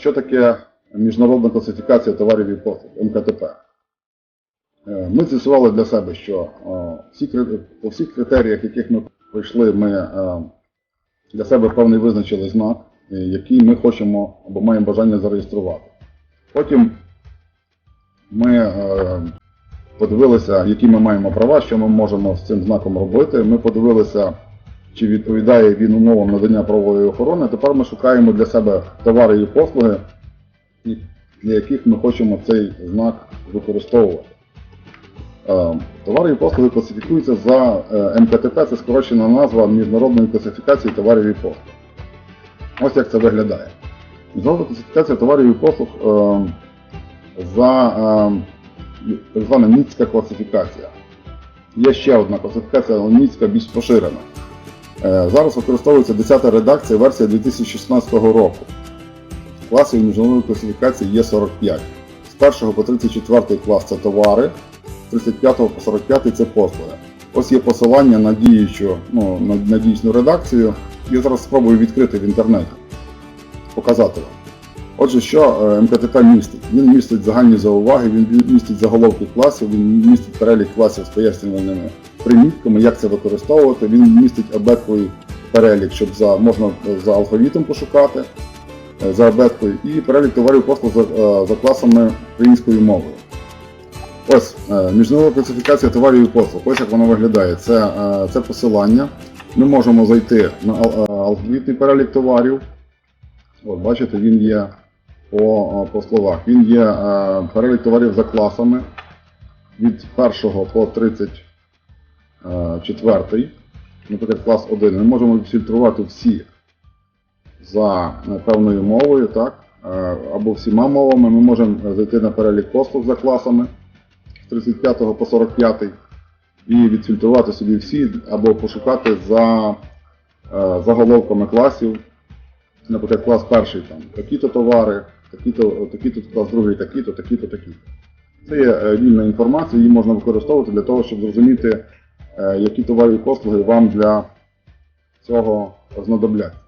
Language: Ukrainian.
що таке міжнародна класифікація товарів і послуг МКТП? Е, Ми з'ясували для себе, що е, всі, по всіх критеріях, яких ми пройшли, ми е, для себе певний визначили знак, який ми хочемо або маємо бажання зареєструвати. Потім ми подивилися, які ми маємо права, що ми можемо з цим знаком робити. Ми подивилися, чи відповідає він умовам надання правової охорони. Тепер ми шукаємо для себе товари і послуги, для яких ми хочемо цей знак використовувати. Е, Товари і послуги класифікуються за е, МКТП, це скорочена назва міжнародної класифікації товарів і послуг. Ось як це виглядає. Міжнародна класифікація товарів і послуг е, за е, так звана ніцька класифікація. Є ще одна класифікація, але ніцька більш поширена. Е, Зараз використовується 10 редакція, версія 2016 року. Класів міжнародної класифікації є 45. З 1 по 34 клас це товари, з 35 по 45 це послуги. Ось є посилання на діючу, ну, на, дійсну редакцію. Я зараз спробую відкрити в інтернеті, показати вам. Отже, що е, МКТП містить? Він містить загальні зауваги, він містить заголовки класів, він містить перелік класів з пояснювальними примітками, як це використовувати. Він містить абетковий перелік, щоб за, можна за алфавітом пошукати, е, за абеткою, і перелік товарів послуг за, е, за класами українською мовою. Ось е, міжнародна класифікація товарів і послуг. Ось як воно виглядає. Це, е, це посилання. Ми можемо зайти на е, алфавітний перелік товарів. От, бачите, він є по, по словах. Він є перелік товарів за класами від 1 по 34. Наприклад, клас 1. Ми можемо відфільтрувати всі за е, певною мовою, так? Е, або всіма мовами. Ми можемо зайти на перелік послуг за класами з 35 по 45 і відфільтрувати собі всі, або пошукати за е, заголовками класів наприклад, клас перший там такі-то товари, такі-то, такі-то другий, такі-то, такі-то, такі. Це є е, вільна інформація, її можна використовувати для того, щоб зрозуміти, е, які товари і послуги вам для цього знадобляться.